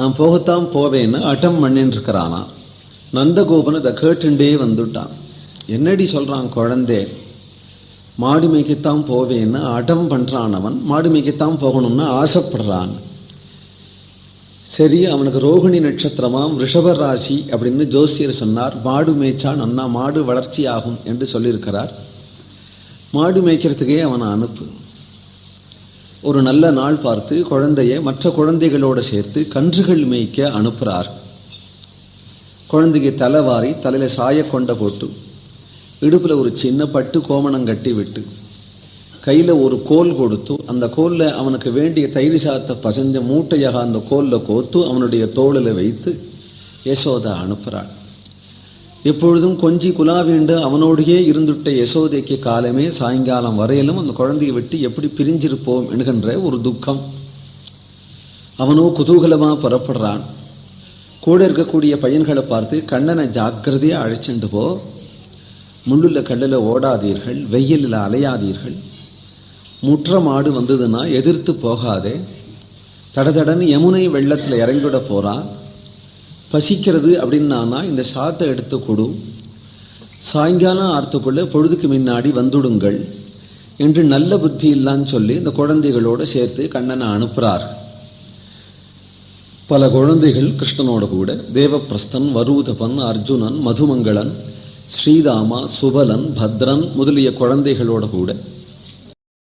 நான் போகத்தான் போவேன்னு அட்டம் பண்ணின்னு இருக்கிறானா நந்தகோபன் அதை கேட்டுண்டே வந்துட்டான். என்னடி சொல்கிறான் குழந்தை? மாடு மேய்க்கத்தான் போவேன்னு அடம் பண்ணுறான் அவன். மாடு மேய்க்கத்தான் போகணும்னு ஆசைப்படுறான். சரி அவனுக்கு ரோகிணி நட்சத்திரமாம் ரிஷப ராசி அப்படின்னு ஜோசியர் சொன்னார். மாடு மேய்ச்சா நன்னா மாடு வளர்ச்சி ஆகும் என்று சொல்லியிருக்கிறார். மாடு மேய்க்கிறதுக்கே அவனை அனுப்பு. ஒரு நல்ல நாள் பார்த்து குழந்தைய மற்ற குழந்தைகளோடு சேர்த்து கன்றுகள் மேய்க்க அனுப்புகிறார் குழந்தைக்கு தலைவாரி தலையில் சாய கொண்ட போட்டு இடுப்பில் ஒரு சின்ன பட்டு கோமணம் கட்டி விட்டு கையில் ஒரு கோல் கொடுத்து அந்த கோலில் அவனுக்கு வேண்டிய தயிர் சாத்த பசஞ்ச மூட்டையாக அந்த கோலில் கோத்து அவனுடைய தோளில் வைத்து யசோதா அனுப்புகிறாள் எப்பொழுதும் கொஞ்சி குலாவிண்டு அவனோடையே இருந்துட்ட யசோதைக்கு காலமே சாயங்காலம் வரையிலும் அந்த குழந்தையை விட்டு எப்படி பிரிஞ்சிருப்போம் என்கின்ற ஒரு துக்கம். அவனோ குதூகலமாக புறப்படுறான். கூட இருக்கக்கூடிய பையன்களை பார்த்து கண்ணனை ஜாக்கிரதையாக அழைச்சிட்டு போ. முள்ளுல கல்லில் ஓடாதீர்கள் வெயிலில் அலையாதீர்கள். முற்ற மாடு வந்ததுன்னா எதிர்த்து போகாதே. தடதடன்னு யமுனை வெள்ளத்தில் இறங்கிவிட போகிறான் பசிக்கிறது அப்படின்னானா இந்த சாத்தை எடுத்து கொடு. சாயங்காலம் ஆர்த்துக்குள்ள பொழுதுக்கு முன்னாடி வந்துடுங்கள் என்று நல்ல புத்தி இல்லான்னு சொல்லி இந்த குழந்தைகளோடு சேர்த்து கண்ணனை அனுப்புகிறார் பல குழந்தைகள் கிருஷ்ணனோட கூட தேவப்பிரஸ்தன் வரூதபன் அர்ஜுனன் மதுமங்களன் ஸ்ரீதாமா சுபலன் பத்ரன் முதலிய குழந்தைகளோட கூட